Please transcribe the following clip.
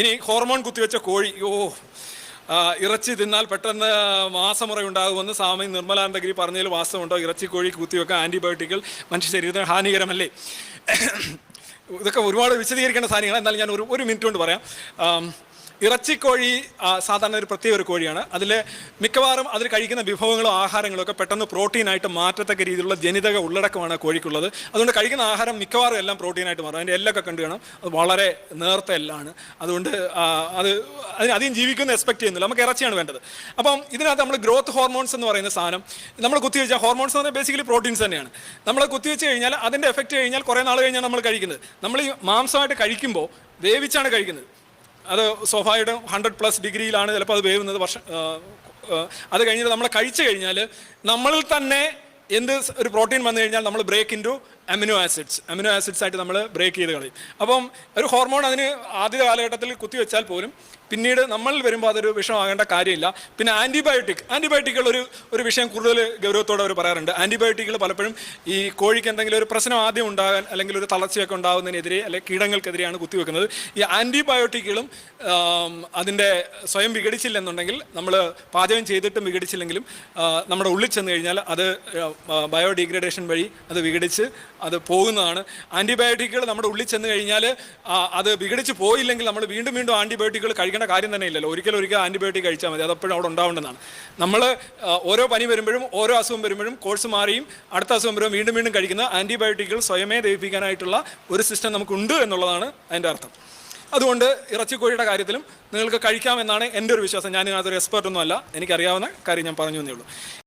ഇനി ഹോർമോൺ കുത്തിവെച്ച കോഴി ഓ ഇറച്ചി തിന്നാൽ പെട്ടെന്ന് മാസമുറ ഉണ്ടാകുമെന്ന് സ്വാമി നിർമ്മലാനന്ദഗിരി പറഞ്ഞതിൽ വാസ്തവമുണ്ടോ? ഇറച്ചി കോഴി കുത്തിവെക്കാൻ ആന്റിബയോട്ടിക്കൽ മനുഷ്യ ശരീരത്തിന് ഹാനികരമല്ലേ? ഇതൊക്കെ ഒരുപാട് വിശദീകരിക്കേണ്ട സാധനങ്ങൾ എന്നാലും ഞാൻ ഒരു ഒരു മിനിറ്റ് കൊണ്ട് പറയാം. ഇറച്ചിക്കോഴി കോഴി സാധാരണ ഒരു പ്രത്യേക ഒരു കോഴിയാണ്. അതിൽ മിക്കവാറും അതിൽ കഴിക്കുന്ന വിഭവങ്ങളും ആഹാരങ്ങളും ഒക്കെ പെട്ടെന്ന് പ്രോട്ടീനായിട്ട് മാറ്റത്തക്ക രീതിയിലുള്ള ജനിതക ഉള്ളടക്കമാണ് കോഴിക്കുള്ളത്. അതുകൊണ്ട് കഴിക്കുന്ന ആഹാരം മിക്കവാറും എല്ലാം പ്രോട്ടീനായിട്ട് മാറും. അതിന്റെ എല്ലൊക്കെ കണ്ടു കാണാം. അത് വളരെ നേർത്ത എല്ലാണ്. അതുകൊണ്ട് അത് അതിന് അധികം ജീവിക്കുന്ന എക്സ്പെക്ട് ചെയ്യുന്നില്ല. നമുക്ക് ഇറച്ചിയാണ് വേണ്ടത്. അപ്പം ഇതിനകത്ത് നമ്മൾ ഗ്രോത്ത് ഹോർമോൺസ് എന്ന് പറയുന്ന സാധനം നമ്മൾ കുത്തിവെച്ചാൽ ഹോർമോൺസ് എന്ന് പറഞ്ഞാൽ ബേസിക്കലി പ്രോട്ടീൻസ് തന്നെയാണ്. നമ്മൾ കുത്തിവെച്ച് കഴിഞ്ഞാൽ അതിന്റെ എഫക്റ്റ് കഴിഞ്ഞാൽ കുറേ നാൾ കഴിഞ്ഞാൽ നമ്മൾ കഴിക്കുന്നത്. നമ്മൾ ഈ മാംസമായിട്ട് കഴിക്കുമ്പോൾ വേവിച്ചാണ് കഴിക്കുന്നത്. അത് സ്വാഭാവികം ഹൺഡ്രഡ് പ്ലസ് ഡിഗ്രിയിലാണ് ചിലപ്പോൾ അത് വേവുന്നത് വർഷം അത് കഴിഞ്ഞിട്ട് നമ്മൾ കഴിച്ചു കഴിഞ്ഞാൽ നമ്മളിൽ തന്നെ എന്ത് ഒരു പ്രോട്ടീൻ വന്നു കഴിഞ്ഞാൽ നമ്മൾ break into amino acids amino acids ആയിട്ട് നമ്മൾ ബ്രേക്ക് ചെയ്ത് കളയും. അപ്പം ഒരു ഹോർമോൺ അതിന് ആദ്യ കാലഘട്ടത്തിൽ കുത്തിവെച്ചാൽ പോലും പിന്നീട് നമ്മൾ വരുമ്പോൾ അതൊരു വിഷമാകേണ്ട കാര്യമില്ല. പിന്നെ ആന്റിബയോട്ടിക് ആന്റിബയോട്ടിക്കുകൾ ഒരു ഒരു വിഷയം കൂടുതൽ ഗൗരവത്തോടെ അവർ പറയാറുണ്ട്. ആന്റിബയോട്ടിക്കുകൾ പലപ്പോഴും ഈ കോഴിക്ക് എന്തെങ്കിലും ഒരു പ്രശ്നം ആദ്യം ഉണ്ടാകാൻ അല്ലെങ്കിൽ ഒരു തളർച്ചയൊക്കെ ഉണ്ടാകുന്നതിനെതിരെ അല്ലെങ്കിൽ കീടങ്ങൾക്കെതിരെയാണ് കുത്തിവെക്കുന്നത് ഈ ആന്റിബയോട്ടിക്കുകളും അതിന്റെ സ്വയം വിഘടിച്ചില്ലെന്നുണ്ടെങ്കിൽ നമ്മൾ പാചകം ചെയ്തിട്ടും വിഘടിച്ചില്ലെങ്കിലും നമ്മുടെ ഉള്ളിൽ ചെന്ന് കഴിഞ്ഞാൽ അത് ബയോഡിഗ്രഡേഷൻ വഴി അത് വിഘടിച്ച് അത് പോകുന്നതാണ്. ആന്റിബയോട്ടിക്കുകൾ നമ്മുടെ ഉള്ളിൽ ചെന്ന് കഴിഞ്ഞാൽ അത് വിഘടിച്ച് പോയില്ലെങ്കിൽ നമ്മൾ വീണ്ടും വീണ്ടും ആന്റിബയോട്ടിക്കുകൾ കഴിക്കേണ്ട കാര്യം തന്നെ ഇല്ലല്ലോ ഒരിക്കൽ ഒരിക്കൽ ആന്റിബയോട്ടിക് കഴിച്ചാൽ മതി. അതപ്പോഴും അവിടെ ഉണ്ടാവേണ്ടതാണ്. നമ്മൾ ഓരോ പനി വരുമ്പോഴും ഓരോ അസുഖം വരുമ്പോഴും കോഴ്സ് മാറിയും അടുത്ത അസുഖം വരുമ്പോൾ വീണ്ടും വീണ്ടും കഴിക്കുന്ന ആന്റിബയോട്ടിക്കുകൾ സ്വയമേ ദഹിപ്പിക്കാനായിട്ടുള്ള ഒരു സിസ്റ്റം നമുക്കുണ്ട് എന്നുള്ളതാണ് അതിന്റെ അർത്ഥം. അതുകൊണ്ട് ഇറച്ചിക്കോഴിയുടെ കാര്യത്തിലും നിങ്ങൾക്ക് കഴിക്കാമെന്നാണ് എന്റെ ഒരു വിശ്വാസം. ഞാൻ എക്സ്പെർട്ടൊന്നും അല്ല എനിക്കറിയാവുന്ന കാര്യം ഞാൻ പറഞ്ഞു എന്നേ ഉള്ളൂ.